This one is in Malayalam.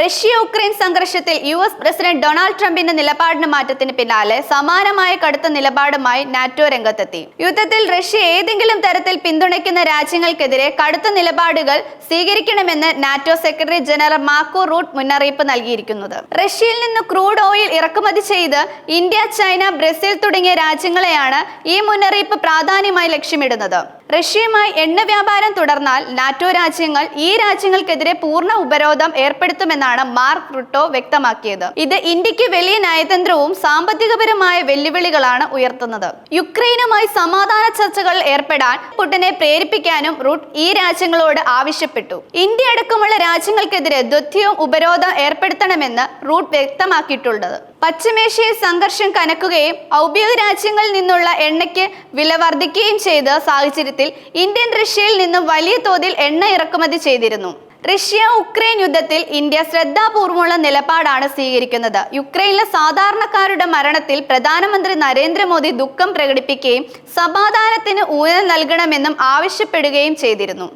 റഷ്യ ഉക്രൈൻ സംഘർഷത്തിൽ യു എസ് പ്രസിഡന്റ് ഡൊണാൾഡ് ട്രംപിന്റെ നിലപാടിന് മാറ്റത്തിന് പിന്നാലെ സമാനമായ കടുത്ത നിലപാടുമായി നാറ്റോ രംഗത്തെത്തി. യുദ്ധത്തിൽ റഷ്യ ഏതെങ്കിലും തരത്തിൽ പിന്തുണയ്ക്കുന്ന രാജ്യങ്ങൾക്കെതിരെ കടുത്ത നിലപാടുകൾ സ്വീകരിക്കണമെന്ന് NATO secretary general Mark Rutte മുന്നറിയിപ്പ് നൽകിയിരിക്കുന്നത്. റഷ്യയിൽ നിന്ന് ക്രൂഡ് ഓയിൽ ഇറക്കുമതി ചെയ്ത് ഇന്ത്യ ചൈന ബ്രസീൽ തുടങ്ങിയ രാജ്യങ്ങളെയാണ് ഈ മുന്നറിയിപ്പ് പ്രാധാന്യമായി ലക്ഷ്യമിടുന്നത്. റഷ്യയുമായി എണ്ണ വ്യാപാരം തുടർന്നാൽ നാറ്റോ രാജ്യങ്ങൾ ഈ രാജ്യങ്ങൾക്കെതിരെ പൂർണ ഉപരോധം ഏർപ്പെടുത്തുമെന്നാണ് മാർക്ക് റുട്ടോ വ്യക്തമാക്കിയത്. ഇത് ഇന്ത്യയ്ക്ക് വലിയ നയതന്ത്രവും സാമ്പത്തികപരമായ വെല്ലുവിളികളാണ് ഉയർത്തുന്നത്. യുക്രൈനുമായി സമാധാന ചർച്ചകൾ ഏർപ്പെടാൻ പുട്ടിനെ പ്രേരിപ്പിക്കാനും റൂട്ട് ഈ രാജ്യങ്ങളോട് ആവശ്യപ്പെട്ടു. ഇന്ത്യ അടക്കമുള്ള രാജ്യങ്ങൾക്കെതിരെ ദുത്യവും ഉപരോധം ഏർപ്പെടുത്തണമെന്ന് റൂട്ട് വ്യക്തമാക്കിയിട്ടുള്ളത് പശ്ചിമേഷ്യയിൽ സംഘർഷം കനക്കുകയും ഔദ്യോഗിക രാജ്യങ്ങളിൽ നിന്നുള്ള എണ്ണയ്ക്ക് വില വർദ്ധിക്കുകയും ചെയ്ത സാഹചര്യത്തിൽ ഇന്ത്യൻ റഷ്യയിൽ നിന്നും വലിയ തോതിൽ എണ്ണ ഇറക്കുമതി ചെയ്തിരുന്നു. റഷ്യ ഉക്രൈൻ യുദ്ധത്തിൽ ഇന്ത്യ ശ്രദ്ധാപൂർവമുള്ള നിലപാടാണ് സ്വീകരിക്കുന്നത്. യുക്രൈനിലെ സാധാരണക്കാരുടെ മരണത്തിൽ പ്രധാനമന്ത്രി നരേന്ദ്രമോദി ദുഃഖം പ്രകടിപ്പിക്കുകയും സമാധാനത്തിന് ഊന്നൽ നൽകണമെന്നും ആവശ്യപ്പെടുകയും ചെയ്തിരുന്നു.